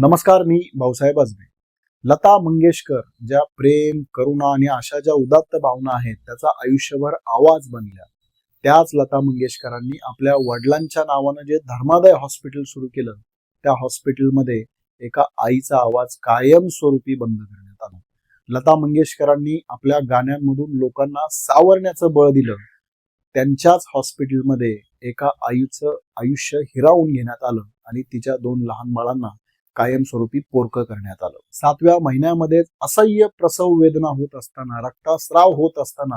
नमस्कार मी भाऊसाहेब अजबे लता मंगेशकर ज्या प्रेम करुणा आणि अशा ज्या उदात्त भावना आहेत त्याचा आयुष्यभर आवाज बनल्या. त्याच लता मंगेशकरांनी आपल्या वडिलांच्या नावानं जे धर्मादाय हॉस्पिटल सुरू केलं त्या हॉस्पिटलमध्ये एका आईचा आवाज कायमस्वरूपी बंद करण्यात आला. लता मंगेशकरांनी आपल्या गाण्यांमधून लोकांना सावरण्याचं बळ दिलं. त्यांच्याच हॉस्पिटलमध्ये एका आईचं आयुष्य हिरावून घेण्यात आलं आणि तिच्या दोन लहान बाळांना कायमस्वरूपी पोरकं करण्यात आलं. सातव्या महिन्यामध्ये असह्य प्रसव वेदना होत असताना रक्तस्राव होत असताना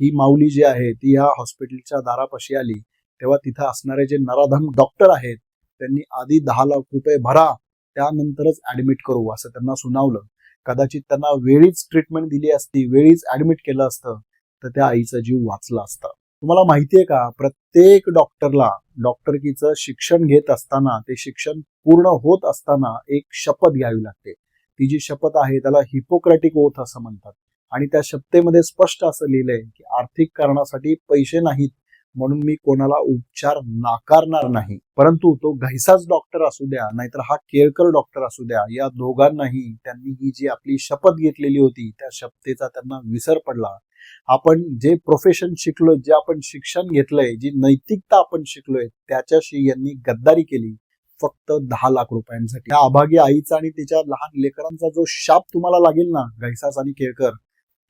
ही माऊली जी आहे ती या हॉस्पिटलच्या दारापाशी आली. तेव्हा तिथं असणारे जे नराधम डॉक्टर आहेत त्यांनी आधी दहा लाख रुपये भरा त्यानंतरच ऍडमिट करू असं त्यांना सुनावलं. कदाचित त्यांना वेळीच ट्रीटमेंट दिली असती वेळीच ऍडमिट केलं असतं तर त्या आईचा जीव वाचला असता. तुम्हाला माहितीये का? प्रत्येक डॉक्टरला डॉक्टरकीचं शिक्षण घेत असताना ते शिक्षण पूर्ण होत असताना एक शपथ घ्यावी लागते. ती जी शपथ आहे त्याला हिपोक्रॅटिक ओथ असं म्हणतात. आणि त्या शपथेमध्ये स्पष्ट असं लिहिलंय की आर्थिक कारणासाठी पैसे नाहीत म्हणून मी कोणाला उपचार नाकारणार नाही. परंतु तो घैसाच डॉक्टर असू द्या नाहीतर हा केळकर डॉक्टर असू द्या या दोघांनाही त्यांनी ही जी आपली शपथ घेतलेली होती त्या शपथेचा त्यांना विसर पडला. आपण जे प्रोफेशन शिकलोय जे आपण शिक्षण घेतलंय जी नैतिकता आपण शिकलोय त्याच्याशी यांनी गद्दारी केली. फक्त दहा लाख रुपयांसाठी. त्या अभागी आईचा आणि तिच्या लहान लेकरांचा जो शाप तुम्हाला लागेल ना घैसास आणि केळकर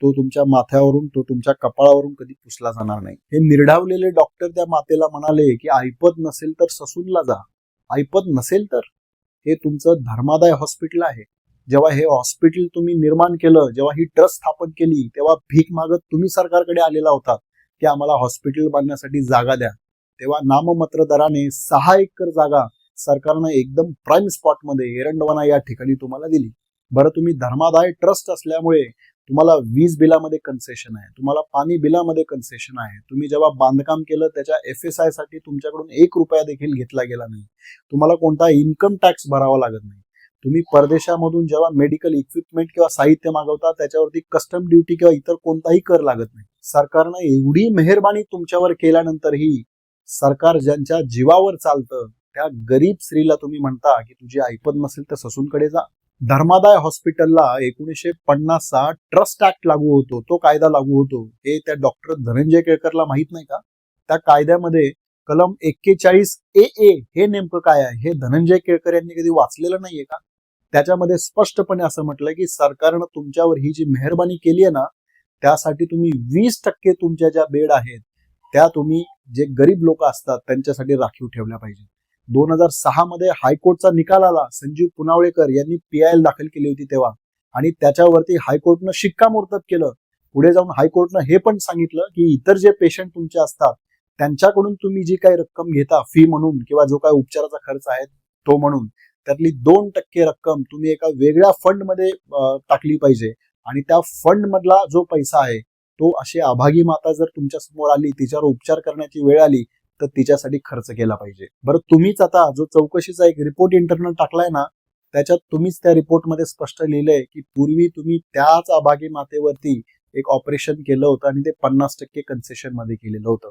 तो तुमच्या माथ्यावरून तो तुमच्या कपाळावरून कधी पुसला जाणार नाही. हे निर्ढावलेले डॉक्टर त्या मातेला म्हणाले की ऐपत नसेल तर ससूनला जा. ऐपत नसेल तर? हे तुमचं धर्मादाय हॉस्पिटल आहे. जेव्हा हे हॉस्पिटल तुम्ही निर्माण केलं जेव्हा ही ट्रस्ट स्थापन केली तेव्हा भीक मागत तुम्ही सरकारकडे आलेला होता की आम्हाला हॉस्पिटल बांधण्यासाठी जागा द्या. तेव्हा नाममात्र दराने सहा एकर जागा सरकारनं एकदम प्राईम स्पॉटमध्ये एरंडवना या ठिकाणी तुम्हाला दिली. बरं तुम्ही धर्मादाय ट्रस्ट असल्यामुळे तुम्हाला वीज बिलामध्ये कन्सेशन आहे तुम्हाला पाणी बिलामध्ये कन्सेशन आहे. तुम्ही जेव्हा बांधकाम केलं त्याच्या एफ एस आयसाठी तुमच्याकडून एक रुपया देखील घेतला गेला नाही. तुम्हाला कोणता इन्कम टॅक्स भरावा लागत नाही. तुम्ही परदेशामधून जेव्हा मेडिकल इक्विपमेंट किंवा साहित्य मागवता त्याच्यावरती कस्टम ड्युटी किंवा इतर कोणताही कर लागत नाही. सरकारनं एवढी मेहरबानी तुमच्यावर केल्यानंतरही सरकार ज्यांच्या जीवावर चालतं त्या गरीब स्त्रीला तुम्ही म्हणता की तुझी ऐपत नसेल तर ससूनकडे जा. धर्मादाय हॉस्पिटलला एकोणीसशे पन्नासचा ट्रस्ट ऍक्ट लागू होतो. तो कायदा लागू होतो. हे त्या डॉक्टर धनंजय केळकरला माहीत नाही का? त्या कायद्यामध्ये कलम एक्केचाळीस ए ए हे नेमकं काय आहे? हे धनंजय केळकर यांनी कधी वाचलेलं नाहीये का? त्याच्यामध्ये स्पष्टपणे असं म्हटलंय की सरकारनं तुमच्यावर ही जी मेहरबानी केली आहे ना त्यासाठी तुम्ही वीस टक्के तुमच्या ज्या बेड आहेत त्या तुम्ही जे गरीब लोक असतात त्यांच्यासाठी राखीव ठेवल्या पाहिजे दोन हजार सहा मध्ये हायकोर्टचा निकाल आला. संजीव पुनावळेकर यांनी पीआयएल दाखल केली होती तेव्हा. आणि त्याच्यावरती हायकोर्टनं शिक्कामोर्तब केलं. पुढे जाऊन हायकोर्टनं हे पण सांगितलं की इतर जे पेशंट तुमचे असतात त्यांच्याकडून तुम्ही जी काही रक्कम घेता फी म्हणून किंवा जो काही उपचाराचा खर्च आहे तो म्हणून त्यातली दोन टक्के रक्कम तुम्ही एका वेगळ्या फंडमध्ये टाकली पाहिजे. आणि त्या फंड मधला जो पैसा आहे तो अशी अभागी माता जर तुमच्यासमोर आली तिच्यावर उपचार करण्याची वेळ आली तर तिच्यासाठी खर्च केला पाहिजे. बरं तुम्हीच आता जो चौकशीचा एक रिपोर्ट इंटरनल टाकलाय ना त्याच्यात तुम्हीच त्या रिपोर्टमध्ये स्पष्ट लिहिलंय की पूर्वी तुम्ही त्याच अभागी मातेवरती एक ऑपरेशन केलं होतं आणि ते पन्नास टक्के कन्सेशनमध्ये केलेलं होतं.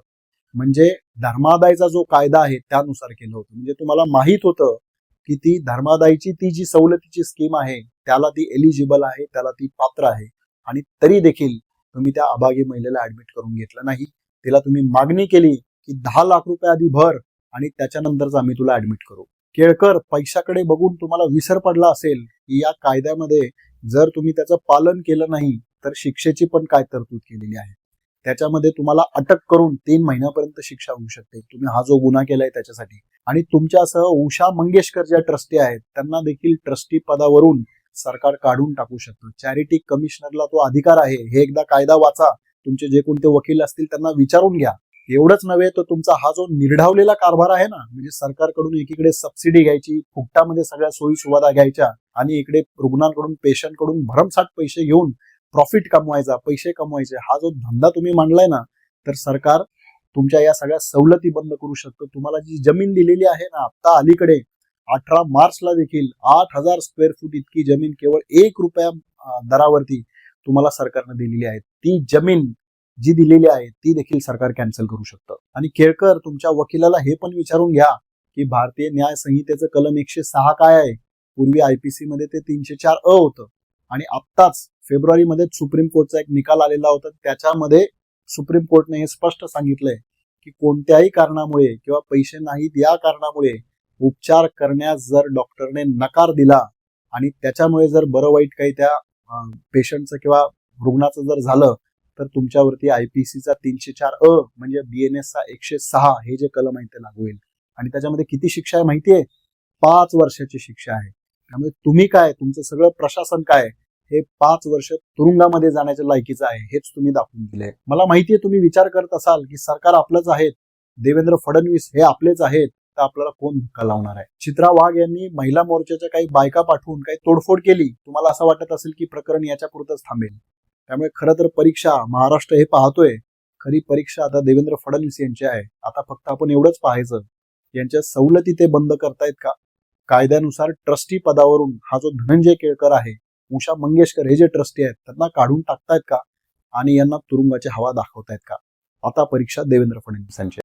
म्हणजे धर्मादायचा जो कायदा आहे त्यानुसार केलं होतं. म्हणजे तुम्हाला माहीत होतं की ती धर्मादायची ती जी सवलतीची स्कीम आहे त्याला ती एलिजिबल आहे त्याला ती पात्र आहे. आणि तरी देखील तुम्ही त्या अभागी महिलेला ऍडमिट करून घेतलं नाही. तिला तुम्ही मागणी केली की दहा लाख रुपये आधी भर आणि त्याच्यानंतरच आम्ही तुला ऍडमिट करू. केळकर पैशाकडे बघून तुम्हाला विसर पडला असेल की या कायद्यामध्ये जर तुम्ही त्याचं पालन केलं नाही तर शिक्षेची पण काय तरतूद केलेली आहे? त्याच्यामध्ये तुम्हाला अटक करून तीन महिन्यापर्यंत शिक्षा होऊ शकते. तुम्ही हा जो गुन्हा केलाय त्याच्यासाठी. आणि तुमच्यासह उषा मंगेशकर ज्या ट्रस्टी आहेत त्यांना देखील ट्रस्टी पदावरून सरकार काढून टाकू शकतं. चॅरिटी कमिशनरला तो अधिकार आहे. हे एकदा कायदा वाचा. तुमचे जे कोणते वकील असतील त्यांना विचारून घ्या. एवढंच नव्हे तर तुमचा हा जो निर्ढावलेला कारभार आहे ना म्हणजे सरकारकडून एकीकडे सबसिडी घ्यायची फुकटामध्ये सगळ्या सोयी सुविधा घ्यायच्या आणि इकडे रुग्णांकडून पेशंटकडून भरमसाठ पैसे घेऊन प्रॉफिट कमवायचा पैसे कमवायचे हा जो धंदा तुम्ही मांडलाय ना तर सरकार तुमच्या या सगळ्या सवलती बंद करू शकतं. तुम्हाला जी जमीन दिलेली आहे ना आता अलीकडे अठरा मार्चला देखील आठ हजार स्क्वेअर फूट इतकी जमीन केवळ एक रुपया दरावरती तुम्हाला सरकारनं दिलेली आहे. ती जमीन जी दिलेली आहे ती देखील सरकार कॅन्सल करू शकतं. आणि केळकर तुमच्या वकिलाला हे पण विचारून घ्या की भारतीय न्याय संहितेचं कलम एकशे सहा काय आहे? पूर्वी आयपीसी मध्ये ते तीनशे चार अ होतं. आणि आत्ताच फेब्रुवारीमध्ये सुप्रीम कोर्टचा एक निकाल आलेला होता. त्याच्यामध्ये सुप्रीम कोर्टने हे स्पष्ट सांगितलंय की कोणत्याही कारणामुळे किंवा पैसे नाहीत या कारणामुळे उपचार करण्यास जर डॉक्टरने नकार दिला आणि त्याच्यामुळे जर बरं वाईट काही त्या पेशंटचं किंवा रुग्णाचं जर झालं तर तुमच्यावरती आयपीसीचा तीनशे चार अ म्हणजे बी एन एसचा एकशे सहा हे जे कलम आहे ते लागू होईल. आणि त्याच्यामध्ये किती शिक्षा आहे माहितीये? पाच वर्षाची शिक्षा आहे. त्यामुळे तुम्ही काय? तुमचं सगळं प्रशासन काय? हे पाच वर्ष तुरुंगामध्ये जाण्याच्या लायकीचं आहे हेच तुम्ही दाखवून दिले मला माहितीये तुम्ही विचार करत असाल की सरकार आपलंच आहेत देवेंद्र फडणवीस हे आपलेच आहेत तर आपल्याला कोण धक्का लावणार आहे? चित्रा वाघ यांनी महिला मोर्चाच्या काही बायका पाठवून काही तोडफोड केली. तुम्हाला असं वाटत असेल की प्रकरण याच्या पुरतच थांबेल. त्यामुळे खरं तर परीक्षा महाराष्ट्र हे पाहतोय. खरी परीक्षा आता देवेंद्र फडणवीस यांची आहे. आता फक्त आपण एवढंच पाहायचं. यांच्या सवलती ते बंद करतायत का? कायद्यानुसार ट्रस्टी पदावरून हा जो धनंजय केळकर आहे उषा मंगेशकर हे जे ट्रस्टी आहेत त्यांना काढून टाकतायत का? आणि यांना तुरुंगाची हवा दाखवतायत का? आता परीक्षा देवेंद्र फडणवीस यांची